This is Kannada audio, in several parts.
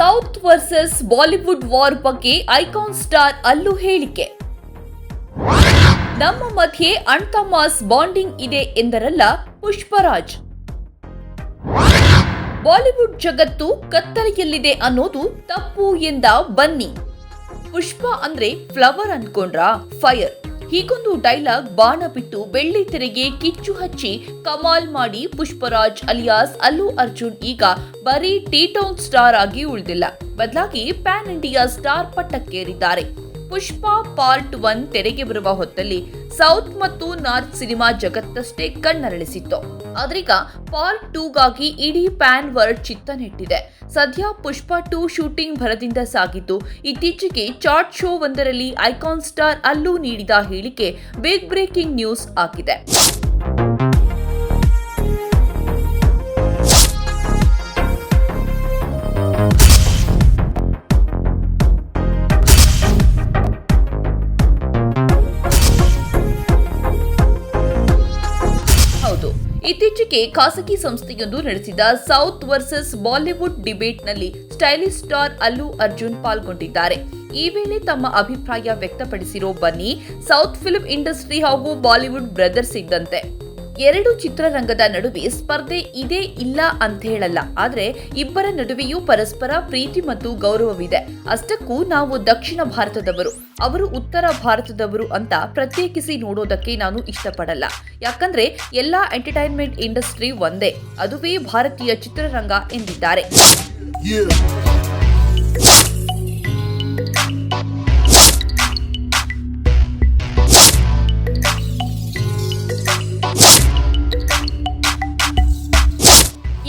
ಸೌತ್ ವರ್ಸಸ್ ಬಾಲಿವುಡ್ ವಾರ್ ಬಗ್ಗೆ ಐಕಾನ್ ಸ್ಟಾರ್ ಅಲ್ಲು ಹೇಳಿಕೆ. ನಮ್ಮ ಮಧ್ಯೆ ಅಣ್ತಮಾಸ್ ಬಾಂಡಿಂಗ್ ಇದೆ ಎಂದರಲ್ಲ ಪುಷ್ಪರಾಜ್. ಬಾಲಿವುಡ್ ಜಗತ್ತು ಕತ್ತಲೆಯಲ್ಲಿದೆ ಅನ್ನೋದು ತಪ್ಪು ಎಂದ ಬನ್ನಿ. ಪುಷ್ಪ ಅಂದ್ರೆ ಫ್ಲವರ್ ಅನ್ಕೊಂಡ್ರಾ? ಫೈರ್. ಹೀಗೊಂದು ಡೈಲಾಗ್ ಬಾಣ ಬಿಟ್ಟು ಬೆಳ್ಳಿ ತೆರೆಗೆ ಕಿಚ್ಚು ಹಚ್ಚಿ ಕಮಾಲ್ ಮಾಡಿ ಪುಷ್ಪರಾಜ್ ಅಲಿಯಾಸ್ ಅಲ್ಲು ಅರ್ಜುನ್ ಈಗ ಬರೀ ಟಿ ಟೌನ್ ಸ್ಟಾರ್ ಆಗಿ ಉಳಿದಿಲ್ಲ. ಬದಲಾಗಿ ಪ್ಯಾನ್ ಇಂಡಿಯಾ ಸ್ಟಾರ್ ಪಟ್ಟಕ್ಕೇರಿದ್ದಾರೆ. ಪುಷ್ಪ ಪಾರ್ಟ್ ಒನ್ ತೆರೆಗೆ ಬರುವ ಹೊತ್ತಲ್ಲಿ ಸೌತ್ ಮತ್ತು ನಾರ್ತ್ ಸಿನಿಮಾ ಜಗತ್ತಷ್ಟೇ ಕಣ್ಣರಳಿಸಿತ್ತು. ಆದ್ರೀಗ ಪಾರ್ಟ್ ಟೂಗಾಗಿ ಇಡೀ ಪ್ಯಾನ್ ವರ್ಡ್ ಚಿತ್ತ ನೆಟ್ಟಿದೆ ಸದ್ಯ ಪುಷ್ಪ ಟೂ ಶೂಟಿಂಗ್ ಭರದಿಂದ ಸಾಗಿದ್ದು, ಇತ್ತೀಚೆಗೆ ಚಾಟ್ ಶೋ ಒಂದರಲ್ಲಿ ಐಕಾನ್ ಸ್ಟಾರ್ ಅಲ್ಲೂ ನೀಡಿದ ಹೇಳಿಕೆ ಬಿಗ್ ಬ್ರೇಕಿಂಗ್ ನ್ಯೂಸ್ ಆಗಿದೆ. ಇತ್ತೀಚೆಗೆ ಖಾಸಗಿ ಸಂಸ್ಥೆಯೊಂದು ನಡೆಸಿದ ಸೌತ್ ವರ್ಸಸ್ ಬಾಲಿವುಡ್ ಡಿಬೇಟ್ನಲ್ಲಿ ಸ್ಟೈಲಿಶ್ ಸ್ಟಾರ್ ಅಲ್ಲು ಅರ್ಜುನ್ ಪಾಲ್ಗೊಂಡಿದ್ದಾರೆ. ಈ ವೇಳೆ ತಮ್ಮ ಅಭಿಪ್ರಾಯ ವ್ಯಕ್ತಪಡಿಸಿರೋ ಬನ್ನಿ, ಸೌತ್ ಫಿಲ್ಮ್ ಇಂಡಸ್ಟ್ರಿ ಹಾಗೂ ಬಾಲಿವುಡ್ ಬ್ರದರ್ಸ್ ಇದ್ದಂತೆ. ಎರಡು ಚಿತ್ರರಂಗದ ನಡುವೆ ಸ್ಪರ್ಧೆ ಇದೆ ಇಲ್ಲ ಅಂತ ಹೇಳಲ್ಲ. ಆದ್ರೆ ಇಬ್ಬರ ನಡುವೆಯೂ ಪರಸ್ಪರ ಪ್ರೀತಿ ಮತ್ತು ಗೌರವವಿದೆ. ಅಷ್ಟಕ್ಕೂ ನಾವು ದಕ್ಷಿಣ ಭಾರತದವರು. ಅವರು ಉತ್ತರ ಭಾರತದವರು ಅಂತ ಪ್ರತ್ಯೇಕಿಸಿ ನೋಡೋದಕ್ಕೆ ನಾನು ಇಷ್ಟಪಡಲ್ಲ. ಯಾಕಂದ್ರೆ ಎಲ್ಲಾ ಎಂಟರ್ಟೈನ್ಮೆಂಟ್ ಇಂಡಸ್ಟ್ರಿ ಒಂದೇ. ಅದುವೇ ಭಾರತೀಯ ಚಿತ್ರರಂಗ ಎಂದಿದ್ದಾರೆ.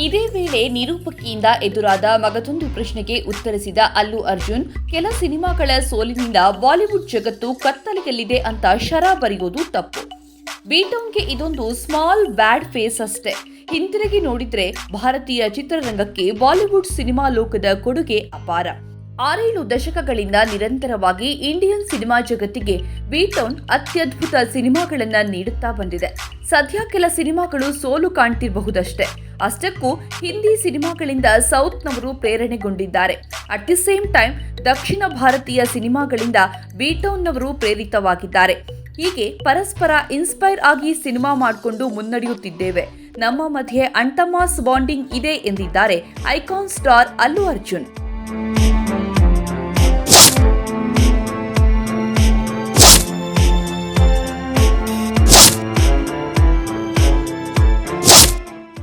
ಇದೇ ವೇಳೆ ನಿರೂಪಕಿಯಿಂದ ಎದುರಾದ ಮಗದೊಂದು ಪ್ರಶ್ನೆಗೆ ಉತ್ತರಿಸಿದ ಅಲ್ಲು ಅರ್ಜುನ್, ಕೆಲ ಸಿನಿಮಾಗಳ ಸೋಲಿನಿಂದ ಬಾಲಿವುಡ್ ಜಗತ್ತು ಕತ್ತಲೆಯಲ್ಲಿದೆ ಅಂತ ಶರ ಬರೆಯೋದು ತಪ್ಪು. ಬೀಟೌನ್ಗೆ ಇದೊಂದು ಸ್ಮಾಲ್ ಬ್ಯಾಡ್ ಫೇಸ್ ಅಷ್ಟೇ. ಹಿಂತಿರುಗಿ ನೋಡಿದ್ರೆ ಭಾರತೀಯ ಚಿತ್ರರಂಗಕ್ಕೆ ಬಾಲಿವುಡ್ ಸಿನಿಮಾ ಲೋಕದ ಕೊಡುಗೆ ಅಪಾರ. ಆರೇಳು ದಶಕಗಳಿಂದ ನಿರಂತರವಾಗಿ ಇಂಡಿಯನ್ ಸಿನಿಮಾ ಜಗತ್ತಿಗೆ ಬೀಟೌನ್ ಅತ್ಯದ್ಭುತ ಸಿನಿಮಾಗಳನ್ನ ನೀಡುತ್ತಾ ಬಂದಿದೆ. ಸದ್ಯ ಕೆಲ ಸಿನಿಮಾಗಳು ಸೋಲು ಕಾಣ್ತಿರಬಹುದಷ್ಟೇ. ಅಷ್ಟಕ್ಕೂ ಹಿಂದಿ ಸಿನಿಮಾಗಳಿಂದ ಸೌತ್ನವರು ಪ್ರೇರಣೆಗೊಂಡಿದ್ದಾರೆ. ಅಟ್ ದಿ ಸೇಮ್ ಟೈಮ್ ದಕ್ಷಿಣ ಭಾರತೀಯ ಸಿನಿಮಾಗಳಿಂದ ಬೀಟೌನ್ನವರು ಪ್ರೇರಿತವಾಗಿದ್ದಾರೆ. ಹೀಗೆ ಪರಸ್ಪರ ಇನ್ಸ್ಪೈರ್ ಆಗಿ ಸಿನಿಮಾ ಮಾಡಿಕೊಂಡು ಮುನ್ನಡೆಯುತ್ತಿದ್ದೇವೆ. ನಮ್ಮ ಮಧ್ಯೆ ಅಂಟಮಾಸ್ ಬಾಂಡಿಂಗ್ ಇದೆ ಎಂದಿದ್ದಾರೆ ಐಕಾನ್ ಸ್ಟಾರ್ ಅಲ್ಲು ಅರ್ಜುನ್.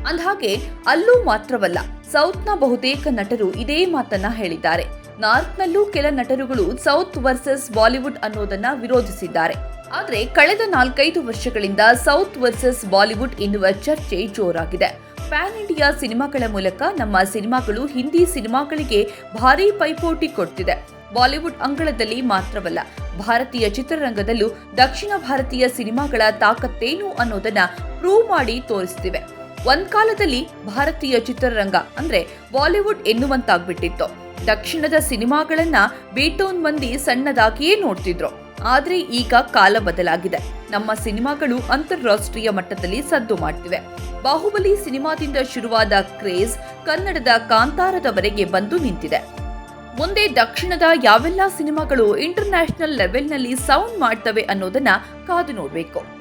ಅಂದಹಾಗೆ ಅಲ್ಲೂ ಮಾತ್ರವಲ್ಲ, ಸೌತ್ನ ಬಹುತೇಕ ನಟರು ಇದೇ ಮಾತನ್ನ ಹೇಳಿದ್ದಾರೆ. ನಾರ್ತ್ನಲ್ಲೂ ಕೆಲ ನಟರುಗಳು ಸೌತ್ ವರ್ಸಸ್ ಬಾಲಿವುಡ್ ಅನ್ನೋದನ್ನ ವಿರೋಧಿಸಿದ್ದಾರೆ. ಆದರೆ ಕಳೆದ ನಾಲ್ಕೈದು ವರ್ಷಗಳಿಂದ ಸೌತ್ ವರ್ಸಸ್ ಬಾಲಿವುಡ್ ಎನ್ನುವ ಚರ್ಚೆ ಜೋರಾಗಿದೆ. ಪ್ಯಾನ್ ಇಂಡಿಯಾ ಸಿನಿಮಾಗಳ ಮೂಲಕ ನಮ್ಮ ಸಿನಿಮಾಗಳು ಹಿಂದಿ ಸಿನಿಮಾಗಳಿಗೆ ಭಾರೀ ಪೈಪೋಟಿ ಕೊಡ್ತಿದೆ. ಬಾಲಿವುಡ್ ಅಂಗಳದಲ್ಲಿ ಮಾತ್ರವಲ್ಲ, ಭಾರತೀಯ ಚಿತ್ರರಂಗದಲ್ಲೂ ದಕ್ಷಿಣ ಭಾರತೀಯ ಸಿನಿಮಾಗಳ ತಾಕತ್ತೇನು ಅನ್ನೋದನ್ನ ಪ್ರೂವ್ ಮಾಡಿ ತೋರಿಸ್ತಿವೆ. ಒಂದ್ ಕಾಲದಲ್ಲಿ ಭಾರತೀಯ ಚಿತ್ರರಂಗ, ಅಂದ್ರೆ ಬಾಲಿವುಡ್ ಎನ್ನುವಂತಾಗ್ಬಿಟ್ಟಿತ್ತು. ದಕ್ಷಿಣದ ಸಿನಿಮಾಗಳನ್ನ ಬೀಟೋನ್ ಮಂದಿ ಸಣ್ಣದಾಗಿಯೇ ನೋಡ್ತಿದ್ರು. ಆದ್ರೆ ಈಗ ಕಾಲ ಬದಲಾಗಿದೆ. ನಮ್ಮ ಸಿನಿಮಾಗಳು ಅಂತಾರಾಷ್ಟ್ರೀಯ ಮಟ್ಟದಲ್ಲಿ ಸದ್ದು ಮಾಡ್ತಿವೆ. ಬಾಹುಬಲಿ ಸಿನಿಮಾದಿಂದ ಶುರುವಾದ ಕ್ರೇಜ್ ಕನ್ನಡದ ಕಾಂತಾರದವರೆಗೆ ಬಂದು ನಿಂತಿದೆ. ಮುಂದೆ ದಕ್ಷಿಣದ ಯಾವೆಲ್ಲ ಸಿನಿಮಾಗಳು ಇಂಟರ್ನ್ಯಾಷನಲ್ ಲೆವೆಲ್ನಲ್ಲಿ ಸೌಂಡ್ ಮಾಡ್ತವೆ ಅನ್ನೋದನ್ನ ಕಾದು ನೋಡಬೇಕು.